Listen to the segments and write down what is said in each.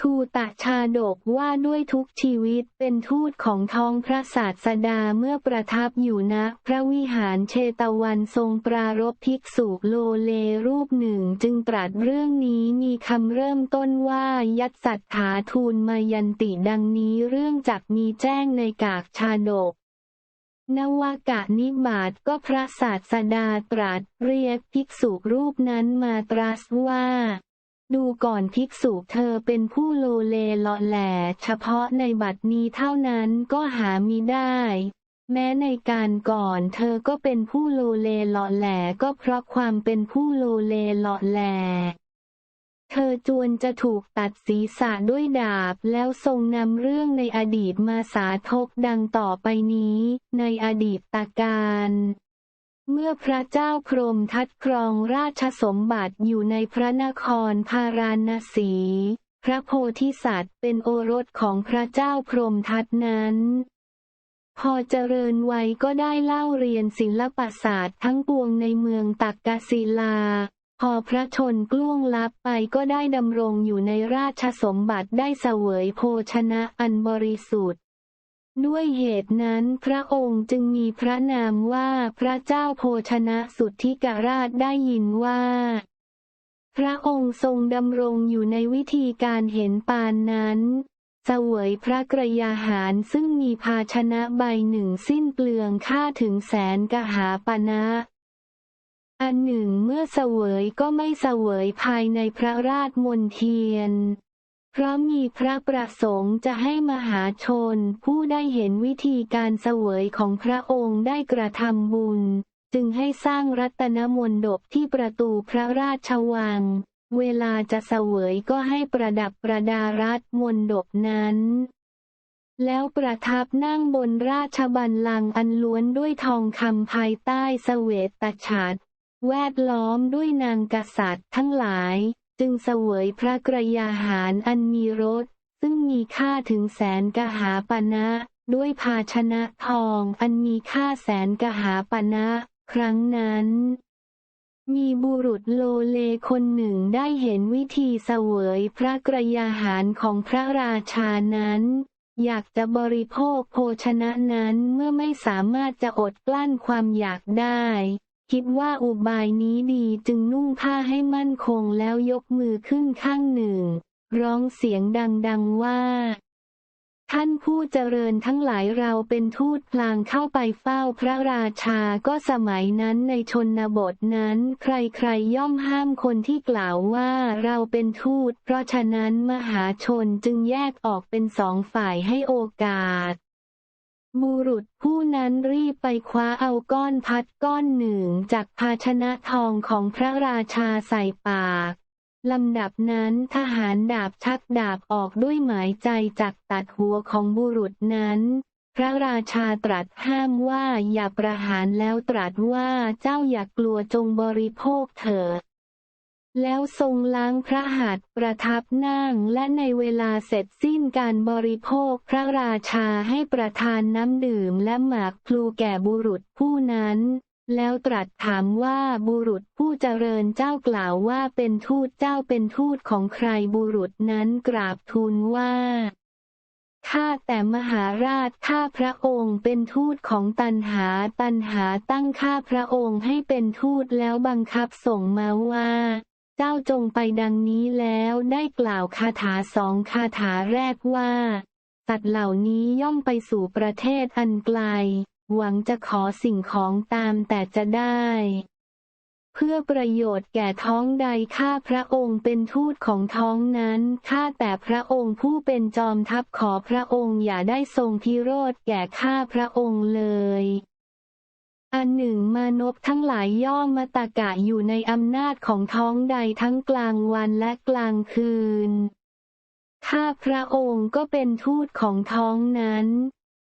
ทูตชาดกว่าด้วยทุกชีวิตเป็นทูตของท้องพระศาสดาเมื่อประทับอยู่ณพระวิหารเชตวันทรงปรารภภิกษุโลเลรูปหนึ่งจึงตรัสเรื่องนี้มีคำเริ่มต้นว่ายัตสัทธาทูลมายันติดังนี้เรื่องจักมีแจ้งในกากชาดกนวากะนิบาตก็พระศาสดาตรัสเรียกภิกษุรูปนั้นมาตรัสว่า ดูก่อนภิกษุเธอเป็นผู้โลเลเลาะแหล่เฉพาะในบัดนี้เท่านั้นก็หามิได้ แม้ในการก่อนเธอก็เป็นผู้โลเลเลาะแหล่ก็เพราะความเป็นผู้โลเลเลาะแหล่เธอจวนจะถูกตัดศีรษะด้วยดาบแล้วทรงนำเรื่องในอดีตมาสาธกดังต่อไปนี้ ในอดีตตาการ เมื่อพระเจ้าพรมทัดครองราชสมบัติอยู่ในพระนครพาราณสี พระโพธิสัตว์เป็นโอรสของพระเจ้าพรมทัตนั้น พอเจริญวัยก็ได้เล่าเรียนศิลปศาสตร์ทั้งปวงในเมืองตักกศิลา พอพระชนกล่วงลับไปก็ได้ดำรงอยู่ในราชสมบัติได้เสวยโภชนะอันบริสุทธิ์ ด้วยเหตุนั้นพระองค์จึงมีพระนามว่าพระเจ้าโภชนะสุทธิกราชได้ยินว่า พระองค์ทรงดำรงอยู่ในวิธีการเห็นปานนั้นเสวยพระกรยาหารซึ่งมีภาชนะใบหนึ่งสิ้นเปลืองค่าถึงแสนกหาปณะอันหนึ่งเมื่อเสวยก็ไม่เสวยภายในพระราชมนเทียน เพราะมีพระประสงค์จะให้มหาชน ผู้ได้เห็นวิธีการเสวยของพระองค์ได้กระทำบุญ จึงให้สร้างรัตนมนดบที่ประตูพระราชวัง เวลาจะเสวยก็ให้ประดับประดารัตมนดบนั้น แล้วประทับนั่งบนราชบัลลังก์อันล้วนด้วยทองคำภายใต้เสวตฉัตรแวดล้อมด้วยนางกษัตริย์ทั้งหลาย จึงเสวยพระกรยาหารอันมีรสซึ่งมีค่าถึงแสนกหาปณะด้วยภาชนะทองอันมีค่าแสนกหาปณะครั้งนั้น มีบุรุษโลเลคนหนึ่งได้เห็นวิธีเสวยพระกรยาหารของพระราชานั้น อยากจะบริโภคโภชนะนั้นเมื่อไม่สามารถจะอดกลั้นความอยากได้ คิดว่าอุบายนี้ดีจึงนุ่งผ้าให้มั่นคงแล้วยกมือขึ้นข้างหนึ่ง ร้องเสียงดังๆว่า ท่านผู้เจริญทั้งหลายเราเป็นทูตพลางเข้าไปเฝ้าพระราชาก็สมัยนั้นในชนบทนั้น ใครๆย่อมห้ามคนที่กล่าวว่าเราเป็นทูต เพราะฉะนั้นมหาชนจึงแยกออกเป็นสองฝ่ายให้โอกาส บุรุษผู้นั้นรีบไปคว้าเอาก้อนพัดก้อนหนึ่งจากภาชนะทองของพระราชาใส่ปากลำดับนั้นทหารดาบชักดาบออกด้วยหมายใจจักตัดหัวของบุรุษนั้น พระราชาตรัสห้ามว่าอย่าประหารแล้วตรัสว่าเจ้าอย่ากกลัวจงบริโภคเถิด แล้วทรงล้างพระหัตถ์ประทับนั่งและในเวลาเสร็จสิ้นการบริโภคพระราชาให้ประทานน้ำดื่มและหมากพลูแก่บุรุษผู้นั้น แล้วตรัสถามว่าบุรุษผู้เจริญเจ้ากล่าวว่าเป็นทูตเจ้าเป็นทูตของใครบุรุษนั้นกราบทูลว่าข้าแต่มหาราชข้าพระองค์เป็นทูตของตันหา ตันหาตั้งข้าพระองค์ให้เป็นทูตแล้วบังคับส่งมาว่า เจ้าจงไปดังนี้แล้วได้กล่าวคาถาสองคาถาแรกว่าสัตว์เหล่านี้ย่อมไปสู่ประเทศอันไกล หวังจะขอสิ่งของตามแต่จะได้ เพื่อประโยชน์แก่ท้องใดข้าพระองค์เป็นทูตของท้องนั้นข้าแต่พระองค์ผู้เป็นจอมทัพขอพระองค์อย่าได้ทรงพิโรธแก่ข้าพระองค์เลย อันหนึ่งมานพทั้งหลายย่อมมาตากะอยู่ในอำนาจของท้องใดทั้งกลางวันและกลางคืน ข้าพระองค์ก็เป็นทูตของท้องนั้น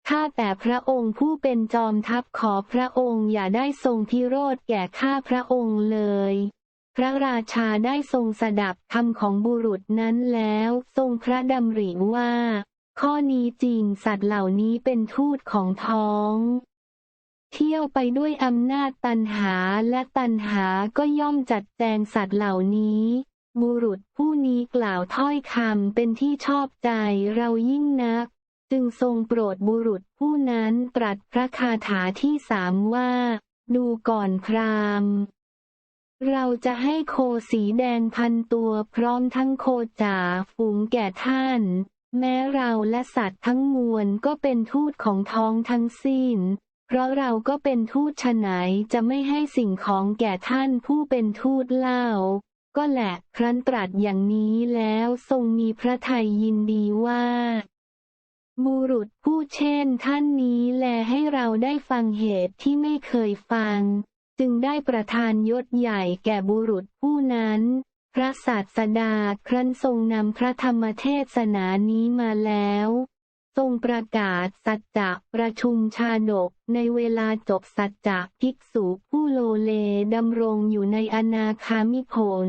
ข้าแต่พระองค์ผู้เป็นจอมทัพขอพระองค์อย่าได้ทรงพิโรธแก่ข้าพระองค์เลย พระราชาได้ทรงสดับคำของบุรุษนั้นแล้ว ทรงพระดำริว่า ข้อนี้จริงสัตว์เหล่านี้เป็นทูตของท้อง เที่ยวไปด้วยอำนาจตันหาและตันหาก็ย่อมจัดแจงสัตว์เหล่านี้ บุรุษผู้นี้กล่าวถ้อยคำเป็นที่ชอบใจเรายิ่งนัก จึงทรงโปรดบุรุษผู้นั้นตรัสพระคาถาที่สามว่า ดูก่อนพราหมณ์เราจะให้โคสีแดงพันตัวพร้อมทั้งโคจ่าฝูงแก่ท่าน แม้เราและสัตว์ทั้งมวลก็เป็นทูตของท้องทั้งสิ้น เพราะเราก็เป็นทูตฉะไหนจะไม่ให้สิ่งของแก่ท่านผู้เป็นทูตเล่า ก็แหละครั้นตรัสอย่างนี้แล้วทรงมีพระทัยยินดีว่าบุรุษผู้เช่นท่านนี้แลให้เราได้ฟังเหตุที่ไม่เคยฟัง จึงได้ประทานยศใหญ่แก่บุรุษผู้นั้น พระศาสดาครั้นทรงนำพระธรรมเทศนานี้มาแล้ว ทรงประกาศสัจจะประชุมชาดก ในเวลาจบสัจจะภิกษุผู้โลเลดำรงอยู่ในอนาคามิผล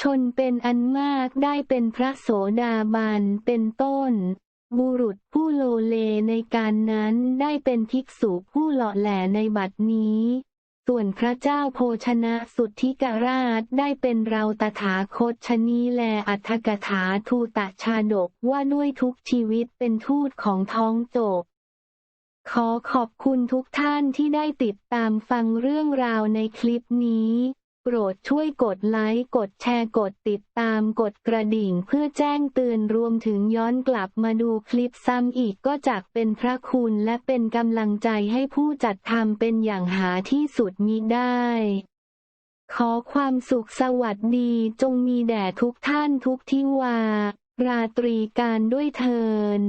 ชนเป็นอันมากได้เป็นพระโสดาบันเป็นต้น บุรุษผู้โลเลในการนั้นได้เป็นภิกษุผู้หล่อแหล่ในบัดนี้ ส่วนพระเจ้าโภชนะสุทธิกราชได้เป็นเราตถาคตชนีแลอัธกถาทูตชาดกว่าด้วยทุกชีวิตเป็นทูตของท้องจบ ขอขอบคุณทุกท่านที่ได้ติดตามฟังเรื่องราวในคลิปนี้ โปรดช่วยกดไลค์ กดแชร์ กดติดตาม กดกระดิ่งเพื่อแจ้งเตือนรวมถึงย้อนกลับมาดูคลิปซ้ำอีกก็จักเป็นพระคุณและเป็นกำลังใจให้ผู้จัดทำเป็นอย่างหาที่สุดมิได้ ขอความสุขสวัสดีจงมีแด่ทุกท่านทุกที่วา ราตรีการด้วยเทิน